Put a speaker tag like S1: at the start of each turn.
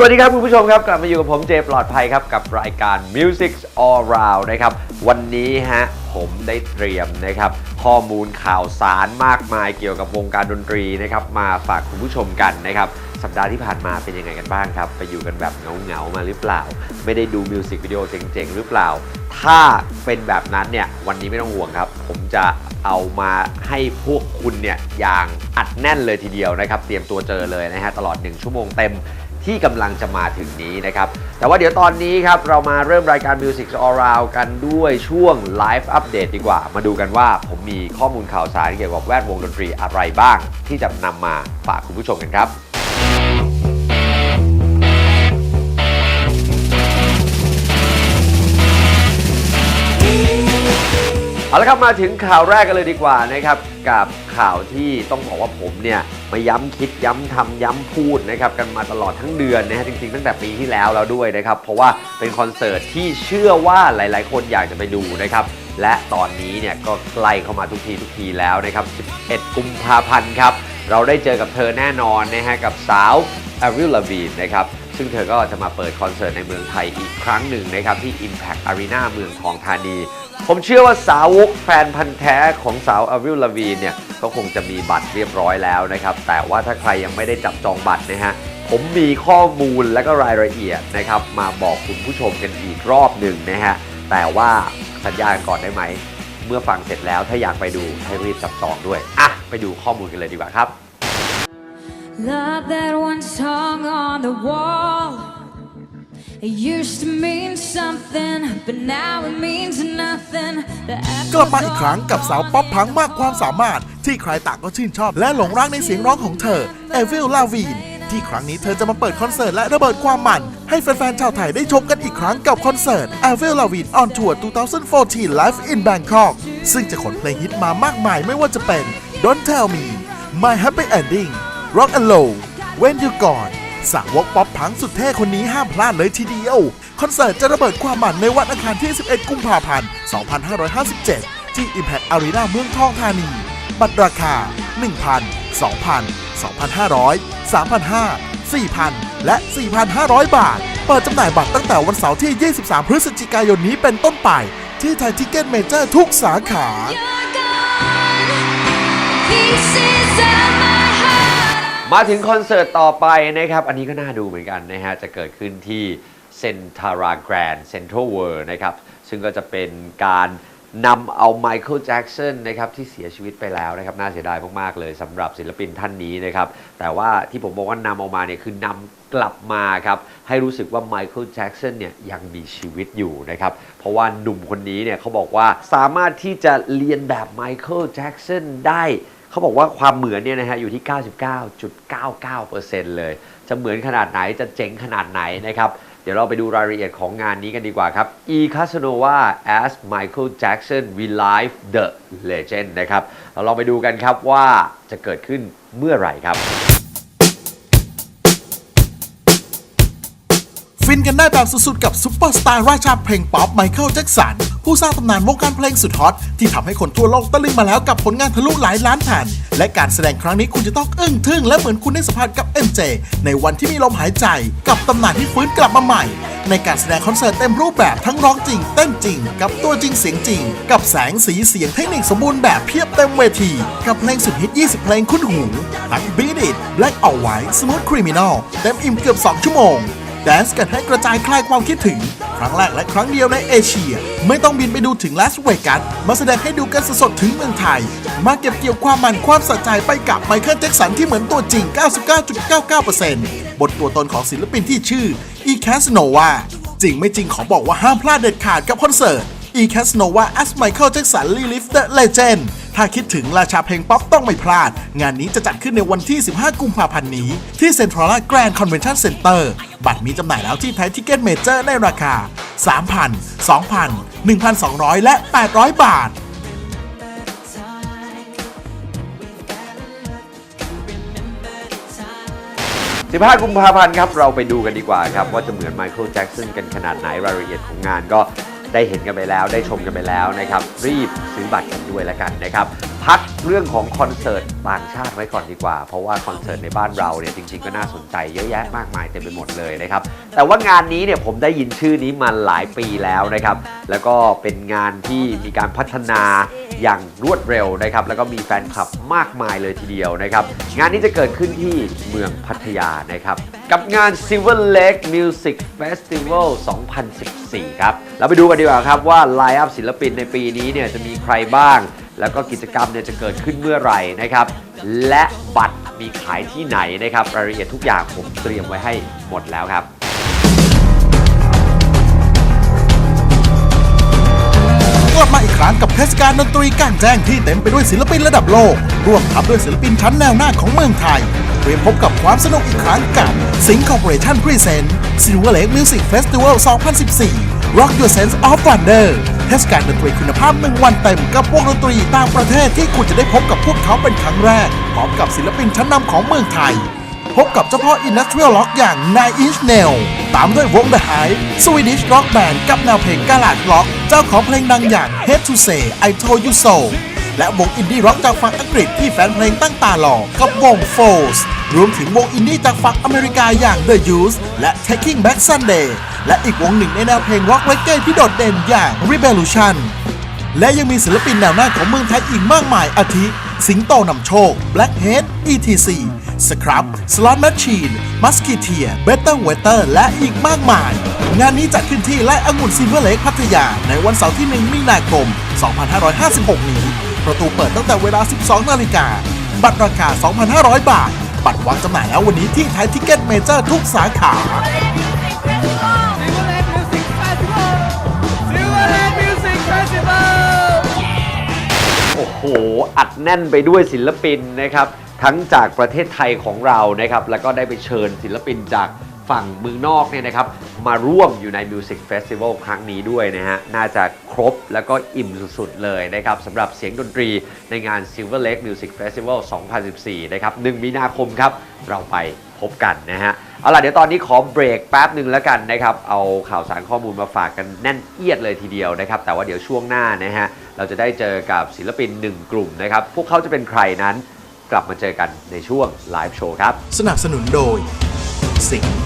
S1: สวัสดีครับคุณผู้ชมครับ กลับมาอยู่กับผมเจปลอดภัยครับ กับรายการ Music All Round นะครับ วันนี้ฮะผมได้เตรียมนะครับ ข้อมูลข่าวสารมากมายเกี่ยวกับวงการดนตรีนะครับ มาฝากคุณผู้ชมกันนะครับ สัปดาห์ที่ผ่านมาเป็นยังไงกันบ้างครับ ไปอยู่กันแบบเหงาๆมาหรือเปล่า ไม่ได้ดูมิวสิกวิดีโอเจ๋งๆ หรือเปล่า ถ้าเป็นแบบนั้นเนี่ยวันนี้ไม่ต้องห่วงครับ ผมจะเอามาให้พวกคุณเนี่ยอย่างอัดแน่นเลยทีเดียวนะครับ เตรียมตัวเจอเลยนะฮะตลอด 1 ชั่วโมงเต็ม ที่กำลังจะมาถึงนี้นะครับ แต่ว่าเดี๋ยวตอนนี้ครับ เรามาเริ่มรายการ Music All Round กันด้วยช่วง Live Update ดีกว่า มาดูกันว่าผมมีข้อมูลข่าวสารเกี่ยวกับแวดวงดนตรีอะไรบ้าง ที่จะนำมาฝากคุณผู้ชมกันครับ เอาละครับมาถึงข่าวแรกกันเลยดีกว่านะครับ กับข่าวที่ต้องบอกว่าผมเนี่ยมาย้ำคิดย้ำทำย้ำพูดนะครับกันมาตลอดทั้งเดือนนะฮะจริงๆ ตั้งแต่ปีที่แล้วแล้วด้วยนะครับ เพราะว่าเป็นคอนเสิร์ตที่เชื่อว่าหลายๆ คนอยากจะไปดูนะครับ และตอนนี้เนี่ยก็ใกล้เข้ามาทุกทีทุกทีแล้วนะครับ 11 กุมภาพันธ์ครับ เราได้เจอกับเธอแน่นอนนะฮะกับสาวอ v ริลลาวีนนะครับซึ่งเธอก็จะมาเปิดคอนเสิร์ตในเมืองไทยอีกครั้งหนึ่งนะครับที่ Impact Arena เมืองทองธานี ผมเชื่อว่าสาวกแฟนพันธ์แท้ของสาวอ v ริลลาวีเนี่ย ก็คงจะมีบัตรเรียบร้อยแล้วนะครับ แต่ว่าถ้าใครยังไม่ได้จับจองบัตรนะฮะ ผมมีข้อมูลและก็รายละเอียดนะครับ มาบอกคุณผู้ชมกันอีกรอบหนึ่งนะฮะ แต่ว่าสัญญาณก่อนได้ไหม เมื่อฟังเสร็จแล้วถ้าอยากไปดูให้รีบจับจองด้วย อะ ไปดูข้อมูลกันเลยดีกว่าครับ
S2: Love that once hung on the wall. Used to mean something, but now it means nothing.
S3: กลับมาอีกครั้งกับสาวป๊อปพังมากความสามารถ ที่ใครต่างก็ชื่นชอบและหลงรักในเสียงร้องของเธอเอวิลลาวีนที่ครั้งนี้เธอจะมาเปิดคอนเสิร์ตและระเบิดความมัน ให้แฟนๆชาวไทยได้ชมกันอีกครั้งกับคอนเสิร์ต a v i l l a v i n on Tour 2014 Live in Bangkok ซึ่งจะขนเพลงฮิตมามากมายไม่ว่าจะเป็น Don't Tell Me My Happy Ending Rock and Roll When You Gone สาวกป๊อปพังสุดเท่คนนี้ห้ามพลาดเลยทีเดียว คอนเสิร์ตจะระเบิดความมันในวันอังคารที่ 11 กุมภาพันธ์ 2557 ที่ Impact Arena เมืองทองธานี บัตรราคา 1,000 2,000 2,500 3,500 4,000 และ 4,500 บาท เปิดจำหน่ายบัตรตั้งแต่วันเสาร์ที่ 23 พฤศจิกายนนี้เป็นต้นไป ที่ไทยทิกเก็ตเมเจอร์ทุกสาขา
S2: You're gone.
S1: มาถึงคอนเสิร์ตต่อไปนะครับ อันนี้ก็น่าดูเหมือนกันนะฮะ จะเกิดขึ้นที่เซนทาราแกรนด์เซ็นทรัลเวิลด์นะครับ ซึ่งก็จะเป็นการนำเอาไมเคิลแจ็กสันนะครับที่เสียชีวิตไปแล้วนะครับ น่าเสียดายมาก ๆ เลยสำหรับศิลปินท่านนี้นะครับ แต่ว่าที่ผมบอกว่านำเอามาเนี่ยคือนำกลับมาครับ ให้รู้สึกว่าไมเคิลแจ็กสันเนี่ยยังมีชีวิตอยู่นะครับ เพราะว่าหนุ่มคนนี้เนี่ยเขาบอกว่าสามารถที่จะเรียนแบบไมเคิลแจ็กสันได้ เขาบอกว่าความเหมือนเนี่ยนะฮะอยู่ที่ 99.99%เลย จะเหมือนขนาดไหนจะเจ๋งขนาดไหนนะครับเดี๋ยวเราไปดูรายละเอียดของงานนี้กันดีกว่าครับ E Casanova as Michael Jackson Relive the Legend นะครับ เราลองไปดูกันครับว่าจะเกิดขึ้นเมื่อไหร่ครับ
S3: ฟินกันได้แบบสุดๆ กับซุปเปอร์สตาร์ราชาเพลงป๊อปไมเคิลแจ็กสัน ผู้สร้างตำนานวงการเพลงสุดฮอต ที่ทำให้คนทั่วโลกตะลึงมาแล้วกับผลงานทะลุหลายล้านแผ่น และการแสดงครั้งนี้คุณจะต้องอึ้งทึ่งและเหมือนคุณได้สัมผัสกับ MJ ในวันที่มีลมหายใจ กับตำนานที่ฟื้นกลับมาใหม่ ในการแสดงคอนเสิร์ตเต็มรูปแบบทั้งร้องจริง เต้นจริง กับตัวจริงเสียงจริง กับแสงสีเสียงเทคนิคสมบูรณ์แบบเพียบเต็มเวที กับเพลงสุดฮิต 20 เพลงคุ้นหูทั้ง Beat It Black All White Smooth Criminal เต็มอิ่มเกือบ 2 ชั่วโมง แดนซ์กันให้กระจายคลายความคิดถึง ครั้งแรกและครั้งเดียวในเอเชีย ไม่ต้องบินไปดูถึงลาสเวกัสมาแสดงให้ดูกันสดๆถึงเมืองไทย มาเก็บเกี่ยวความมันความสะใจไปกับไมเคิลแจ็กสันที่เหมือนตัวจริง 99.99%บนตัวตนของศิลปินที่ชื่อ e c a s n o v a จริงไม่จริงขอบอกว่าห้ามพลาดเด็ดขาดกับคอนเสิร์ต e c a s n o v a as Michael Jackson Relive the Legend ถ้าคิดถึงราชาเพลงป๊อปต้องไม่พลาด งานนี้จะจัดขึ้นในวันที่ 15 กุมภาพันธ์นี้ ที่ Central Grand Convention Center บัตรมีจำหน่ายแล้วที่ไทยทิกเก็ตเมเจอร์ในราคา 3,000 2,000 1,200 และ 800 บาท
S1: 15กุมภาพันธ์ครับ เราไปดูกันดีกว่าครับ ว่าจะเหมือนไมเคิลแจ็กสันกันขนาดไหนรายละเอียดของงานก็ ได้เห็นกันไปแล้ว ได้ชมกันไปแล้วนะครับ รีบซื้อบัตรกันด้วยแล้วกันนะครับ พักเรื่องของคอนเสิร์ตต่างชาติไว้ก่อนดีกว่า เพราะว่าคอนเสิร์ตในบ้านเราเนี่ยจริง ๆ ก็น่าสนใจเยอะแยะมากมายเต็มไปหมดเลยนะครับ แต่ว่างานนี้เนี่ยผมได้ยินชื่อนี้มาหลายปีแล้วนะครับ แล้วก็เป็นงานที่มีการพัฒนา อย่างรวดเร็วนะครับแล้วก็มีแฟนคลับมากมายเลยทีเดียวนะครับงานนี้จะเกิดขึ้นที่เมืองพัทยานะครับกับงาน Silver Lake Music Festival 2014 ครับเราไปดูกันดีกว่าครับว่าไลน์อัพศิลปินในปีนี้เนี่ยจะมีใครบ้าง แล้วก็กิจกรรมเนี่ยจะเกิดขึ้นเมื่อไหร่นะครับและบัตรมีขายที่ไหนนะครับรายละเอียดทุกอย่างผมเตรียมไว้ให้หมดแล้วครับ
S3: ครั้งกับเทศกาลดนตรีกลางแจ้งที่เต็มไปด้วยศิลปินระดับโลก ร่วมทับด้วยศิลปินชั้นแนวหน้าของเมืองไทยเตรียมพบกับความสนุกอีกครั้งกับสิงค Corporation Present Silver Lake Music Festival 2014 Rock Your Sense of Wonder เทศกาลดนตรีคุณภาพหนึ่งวันเต็มกับวงดนตรีต่างประเทศที่คุณจะได้พบกับพวกเขาเป็นครั้งแรกพร้อมกับศิลปินชั้นนำของเมืองไทย พบกับเจ้าพ่อ Industrial Rock อย่าง Nine Inch Nail ตามด้วยวง The Hype Swedish Rock Band กับแนวเพลงกาลาดร็อก เจ้าของเพลงดังอย่าง Hate to Say I Told You So และวงอินดี้ร็อกจากฝั่งอังกฤษที่แฟนเพลงตั้งตารอกับวง Foes รวมถึงวงอินดี้จากฝั่งอเมริกาอย่าง The Used และ Taking Back Sunday และอีกวงหนึ่งในแนวเพลงร็อกเ e เก้ที่โดดเด่นอย่าง Revolution และยังมีศิลปินแนวหน้าของเมืองไทยอีกมากมายอาทิ สิงโตนำโชค Blackhead etc Scrub Slot Machine Musketeer Better Weather และอีกมากมาย งานนี้จัดขึ้นที่ไร่องุ่นซิลเวอร์เลกพัทยา ในวันเสาร์ที่ 1 มีนาคม 2556 นี้ ประตูเปิดตั้งแต่เวลา 12 นาฬิกา บัตรราคา 2,500 บาท บัตรวางจำหน่ายแล้ววันนี้ที่ไทยทิกเก็ตเมเจอร์ทุกสาขา
S1: โอ้โห อัดแน่นไปด้วยศิลปินนะครับ ทั้งจากประเทศไทยของเรานะครับ แล้วก็ได้ไปเชิญศิลปินจากฝั่งเมืองนอกเนี่ยนะครับ มาร่วมอยู่ใน Music Festival ครั้งนี้ด้วยนะฮะ น่าจะครบแล้วก็อิ่มสุดๆเลยนะครับสำหรับเสียงดนตรีในงาน Silver Lake Music Festival 2014 นะครับ 1 มีนาคมครับ เราไปพบกันนะฮะ เอาล่ะเดี๋ยวตอนนี้ขอเบรกแป๊บหนึ่งแล้วกันนะครับ เอาข่าวสารข้อมูลมาฝากกันแน่นเอียดเลยทีเดียวนะครับ แต่ว่าเดี๋ยวช่วงหน้านะฮะเราจะได้เจอกับศิลปินหนึ่งกลุ่มนะครับ พวกเขาจะเป็นใครนั้น กลับมาเจอกันในช่วงไลฟ์โชว์ครับ
S3: สนับสนุนโดยสิง